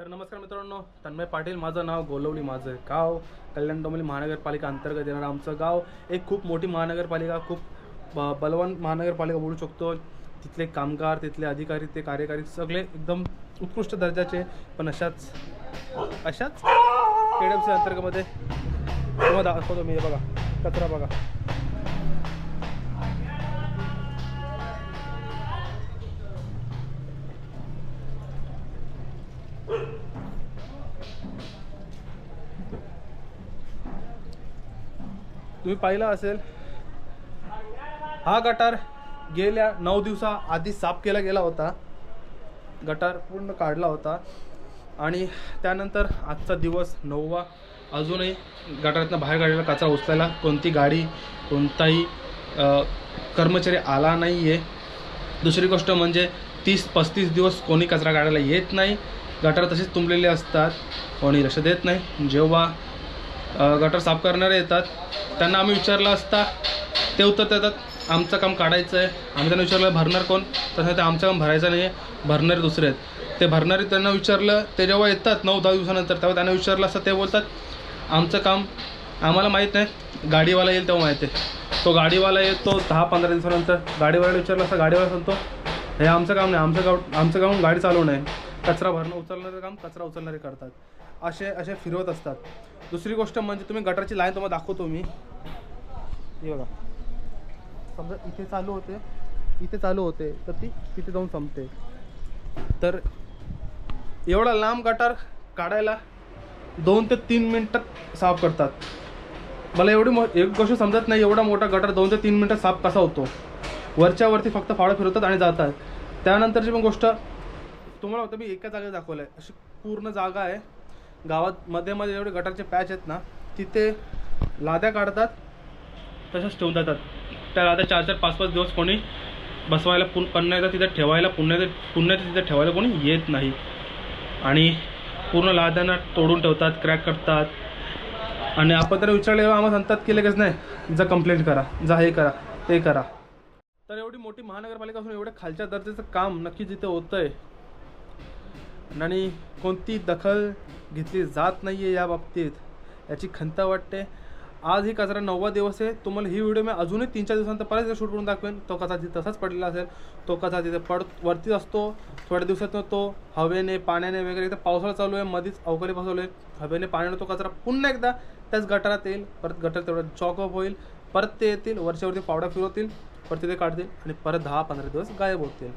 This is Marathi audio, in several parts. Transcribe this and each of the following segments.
तर नमस्कार मित्रांनो तन्मय पाटील माझं नाव गोलवली माझं गाव. कल्याण डोंबिवली महानगरपालिका अंतर्गत येणारं आमचं गाव. एक खूप मोठी महानगरपालिका खूप ब बलवान महानगरपालिका बोलू शकतो. तिथले कामगार तिथले अधिकारी ते कार्यकारी सगळे एकदम उत्कृष्ट दर्जाचे. पण अशाच अशाच केडमच्या अंतर्गतमध्ये तुम्हाला दाखवतो मी बघा कचरा बघा. तुम्ही पाहिला असेल हा गटार गेल्या नऊ दिवसा आधी साफ केला गेला होता. गटार पूर्ण काढला होता. आणि त्यानंतर आजचा दिवस नववा. अजूनही गटारातनं बाहेर काढलेला कचरा उचलायला कोणती गाडी कोणताही कर्मचारी आला नाही आहे दुसरी गोष्ट म्हणजे तीस पस्तीस दिवस कोणी कचरा काढायला येत नाही. गटार तसेच तुंबलेले असतात. कोणी लक्ष देत नाही. जेव्हा गटर साफ करणारे येतात. त्यांना आम्ही विचारलं असता ते उत्तर देतात आमचं काम काढायचं आहे. आम्ही त्यांना विचारलं भरणार कोण? तसं ते आमचं काम भरायचं नाही आहे भरणारे दुसरे आहेत. ते भरणारे त्यांना विचारलं ते जेव्हा येतात नऊ दहा दिवसानंतर तेव्हा त्यांना विचारलं असतं ते बोलतात आमचं काम आम्हाला माहीत नाही गाडीवाला येईल तेव्हा माहिती आहे. तो गाडीवाला येतो दहा पंधरा दिवसानंतर. गाडीवाल्याला विचारलं असतं गाडीवाला सांगतो हे आमचं काम नाही आमचं काम आमचं काम गाडी चालवणं आहे. कचरा भरणं उचलणारे काम कचरा उचलणारे करतात. असे असे फिरवत असतात. दुसरी गोष्ट म्हणजे तुम्ही गटारची लाईन तुम्हाला दाखवतो मी. हे बघा. समजा इथे चालू होते इथे चालू होते तर ती तिथे जाऊन संपते. तर एवढा लांब गटार काढायला दोन ते तीन मिनटात साफ करतात. मला एवढी मो एक गोष्ट समजत नाही एवढा मोठा गटार दोन ते तीन मिनटात साफ कसा होतो. वरच्यावरती फक्त फाळं फिरवतात आणि जातात. त्यानंतरची पण गोष्ट तुम्हाला होतं मी एका जागेत दाखवलं आहे अशी पूर्ण जागा आहे. गावात मध्ये मध्ये जेवढे गटारचे पॅच आहेत ना तिथे लाद्या काढतात तसंच ठेवून जातात त्या लाद्या चार चार पाच पाच दिवस कोणी बसवायला पुन पुन्हा एकदा तिथे ठेवायला पुन्हा पुन्हा तिथे ठेवायला कोणी येत नाही. आणि पूर्ण लाद्यांना तोडून ठेवतात क्रॅक करतात. आणि आपण तर विचारले आम्हाला सांगतात की लगेच नाही. जा कंप्लेंट करा. जा हे करा. ते करा. तर एवढी मोठी महानगरपालिका असून एवढ्या खालच्या दर्जाचं काम नक्की जिथे होतं आहे आणि कोणती दखल घेतली जात नाही आहे या बाबतीत याची खंत वाटते. आज ही कचरा नववा दिवस आहे. तुम्हाला ही व्हिडिओ मी अजूनही तीन चार दिवसानंतर परत एकदा शूट करून दाखवेन. तो कचरा तिथे तसाच पडलेला असेल तो कचरा तिथे पड वरतीच असतो थोड्या दिवसात तो हवेने पाण्याने वगैरे एकदा पावसाळा चालू आहे मध्येच अवकाळी पावसाळू आहे. हवेने पाण्याने तो कचरा पुन्हा एकदा त्याच गटारात येईल. परत गटार तेवढं चॉकअप होईल. परत ते येतील वरच्यावरती पावडा फिरवतील परत तिथे काढतील आणि परत दहा पंधरा दिवस गायब होतील.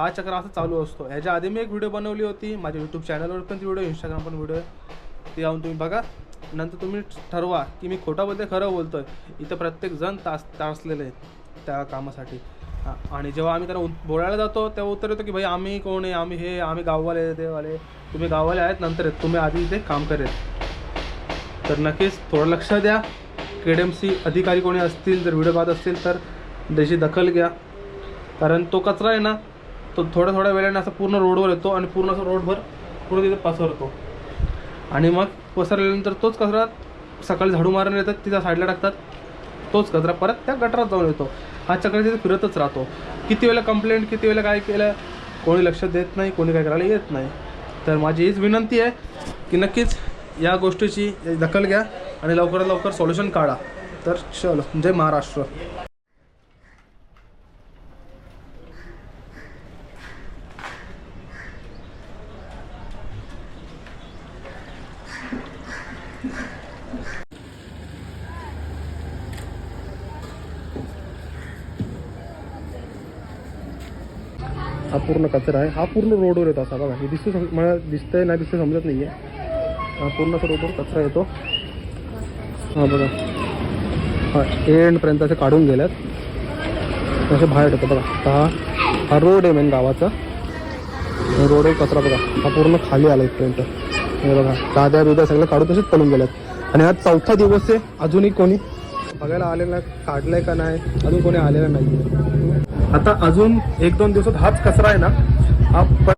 हा चक्र असा चालू असतो. ह्याच्या आधी मी एक व्हिडिओ बनवली होती. माझ्या यूट्यूब चॅनलवर पण ती व्हिडिओ इंस्टाग्राम पण व्हिडिओ ते ती जाऊन तुम्ही बघा. नंतर तुम्ही ठरवा की मी खोटा बोलते खरं आहे इथं प्रत्येकजण तास तासलेले आहेत त्या कामासाठी. आणि जेव्हा आम्ही त्यांना बोलायला जातो तेव्हा उत्तर येतो की भाई आम्ही कोण आहे? आम्ही हे आम्ही गाववाले तेवाले तुम्ही गाववाले आहेत नंतर आहेत तुम्ही आधी इथे काम करेल. तर नक्कीच थोडं लक्ष द्या. के डी एम सी अधिकारी कोणी असतील जर व्हिडिओ पाहत असतील तर त्याची दखल घ्या. कारण तो कचरा आहे ना तो थोड्या थोड्या वेळाने असा पूर्ण रोडवर येतो आणि पूर्ण असं रोडभर पूर्ण तिथे पसरतो आणि मग पसरल्यानंतर तोच कचरा सकाळी झाडू मारून येतात तिथं साईडला टाकतात. तोच कचरा परत त्या गटारात जाऊन येतो. हा चक्र तिथे फिरतच राहतो. किती वेळेला कंप्लेंट किती वेळेला काय केलं कोणी लक्ष देत नाही कोणी काय करायला येत नाही. तर माझी हीच विनंती आहे की नक्कीच या गोष्टीची दखल घ्या आणि लवकरात लवकर सोल्युशन काढा. तर चलो जय महाराष्ट्र. हा पूर्ण कचरा आहे. हा पूर्ण रोडवर येतो असा बघा. हे दिसतो सम- मला दिसतंय नाही दिसतं समजत नाही आहे हा पूर्ण असा रोडवर कचरा येतो. हा बघा. हा एंडपर्यंत असे काढून गेल्यात. असे बाहेर येतो बघा. हा हा रोड आहे मेन गावाचा. रोडवर कचरा बघा. हा पूर्ण खाली आला इथपर्यंत. हे बघा. दाद्या बिद्या सगळं काढून तसेच पडून गेल्यात. आणि हा चौथा दिवस आहे. अजूनही कोणी बघायला आलेला काढलाय का नाही? अजून कोणी आलेला नाही आता अजून एक दोन दिवसात हाच कचरा आहे ना हा प-